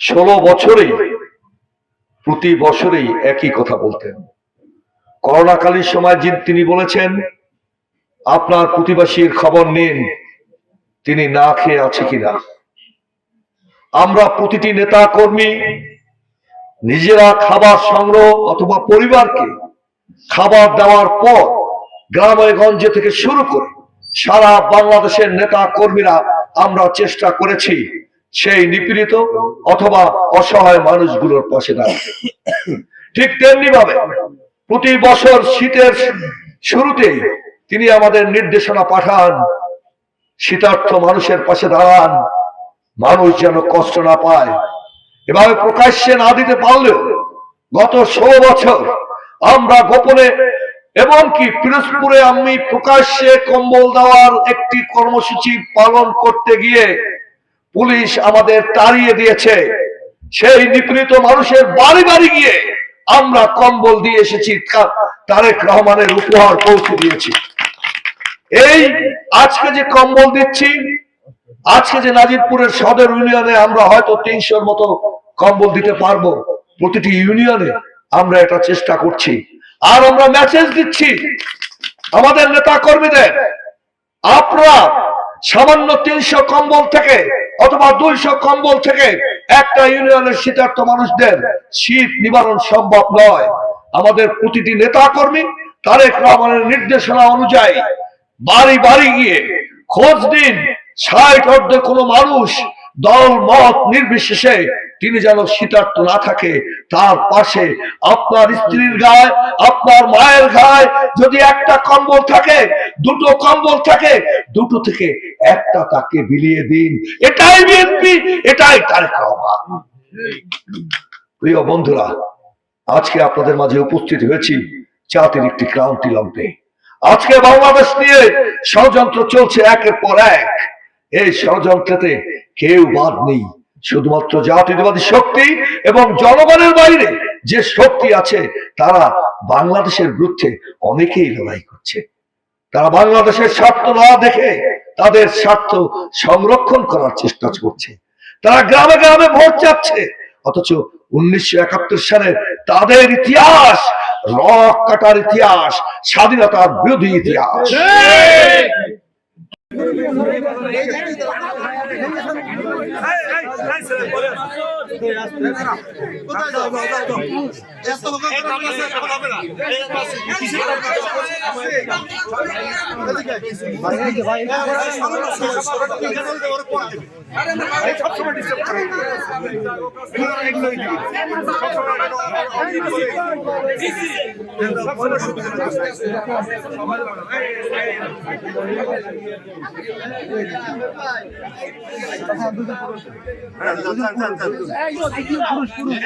ষোলো বছরেই প্রতি বছরেই একই কথা বলতেন। করোনাকালীন সময় তিনি বলেছেন, আপনার প্রতিবাসীর খবর নিন, তিনি না খেয়ে আছে কিনা। আমরা প্রতিটি নেতা কর্মী, নিজেরা খাবার সংগ্রহ অথবা পরিবারকে খাবার দেওয়ার পর গ্রামে গঞ্জে থেকে শুরু করে সারা বাংলাদেশের নেতা কর্মীরা আমরা চেষ্টা করেছি সেই নিপীড়িত অথবা অসহায় মানুষগুলোর পাশে দাঁড়াতে। ঠিক তেমনি ভাবে প্রতি বছর শীতের শুরুতে তিনি আমাদের নির্দেশনা পাঠান। শীতার্থ মানুষের পাশে দাঁড়ান। মানুষ যেন কষ্ট না পায়। এভাবে প্রকাশ্যে না দিতে পারলেও গত ষোলো বছর আমরা গোপনে এমনকি পিরোজপুরে আমি প্রকাশ্যে কম্বল দেওয়ার একটি কর্মসূচি পালন করতে গিয়ে পুলিশ আমাদের তাড়িয়ে দিয়েছে। সেই নিপীড়িত মানুষের বাড়ি বাড়ি গিয়ে আমরা কম্বল দিয়ে এসেছি তারেক রহমানের উপহার পৌঁছে দিয়েছি। এই আজকে যে কম্বল দিচ্ছি, আজকে যে নাজিরপুরের সদর ইউনিয়নে আমরা হয়তো তিনশোর মতো কম্বল দিতে পারব, প্রতিটি ইউনিয়নে আমরা এটা চেষ্টা করছি। আর আমরা মেসেজ দিচ্ছি আমাদের নেতা কর্মীদের আপনারা সামান্য তিনশো কম্বল থেকে অথবা দুইশো কম্বল থেকে একটা ইউনিয়নের শীতার্থ মানুষদের শীত নিবারণ সম্ভব নয়। আমাদের প্রতিটি নেতা কর্মী তারেক রহমানের নির্দেশনা অনুযায়ী বাড়ি বাড়ি গিয়ে খোঁজ দিন ষাট অর্ধে কোনো মানুষ দল, মত নির্বিশেষে তিনি যেন শীতার্থ না থাকে। তার পাশে আপনার স্ত্রীর গায়ে, আপনার মায়ের গায়ে যদি একটা কম্বল থাকে, দুটো কম্বল থাকে, দুটো থেকে একটা তাকে বিলিয়ে দিন। এটাই বিএনপি এটাই রহমান প্রিয় বন্ধুরা, আজকে আপনাদের মাঝে উপস্থিত হয়েছি জাতির একটি ক্রান্তি লগ্নে। আজকে বাংলাদেশ নিয়ে ষড়যন্ত্র চলছে একের পর এক। এই ষড়যন্ত্রতে কেউ বাদ নেই। শুধুমাত্র জাতীয়তাবাদী শক্তি এবং জনগণের বাইরে যে শক্তি আছে, তারা বাংলাদেশের বিরুদ্ধে অনেকেই লড়াই করছে। তারা বাংলাদেশের স্বার্থ না দেখে তাদের স্বার্থ সংরক্ষণ করার চেষ্টা করছে। তারা গ্রামে গ্রামে ভোট চাচ্ছে। অথচ উনিশশো একাত্তর সালের তাদের ইতিহাস, রক কাটার ইতিহাস, স্বাধীনতার বিরোধী ইতিহাস। সবসময় ডিস্টার্ব করে সবসময় সুবিধা হ্যাঁ, পুরুষ পুরুষ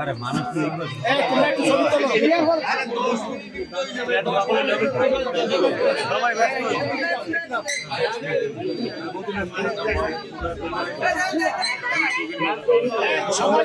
আরে মানুষ সবাই সময়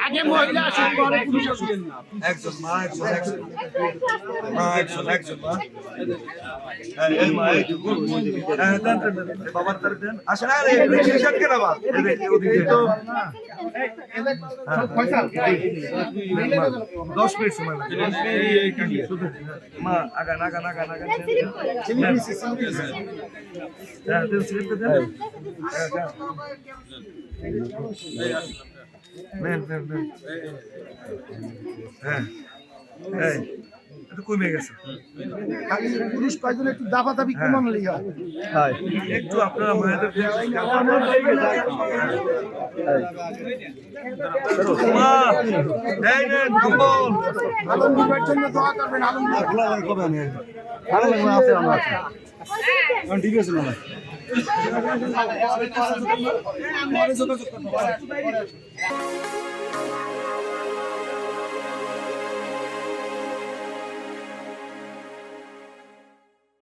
আগে মহিলা আসুন পরে পুরুষ আসুন একজন মা একজন একজন। মা একজন একজন মা। এই এই। বাবার তারে দেন। হ্যাঁ, দশ মিনিট সময় আগান আগান আগান আগান হ্যাঁ। স্লিপটা দেন হ্যাঁ, দেন। নেন নেন হ্যাঁ। এই এটা কমে গেছে। পুরুষ কয়জন একটু দাবা দাবি হয়? একটু আপনারা মায়েদের জন্য দোয়া করবেন আলমগীর ঠিক আছে না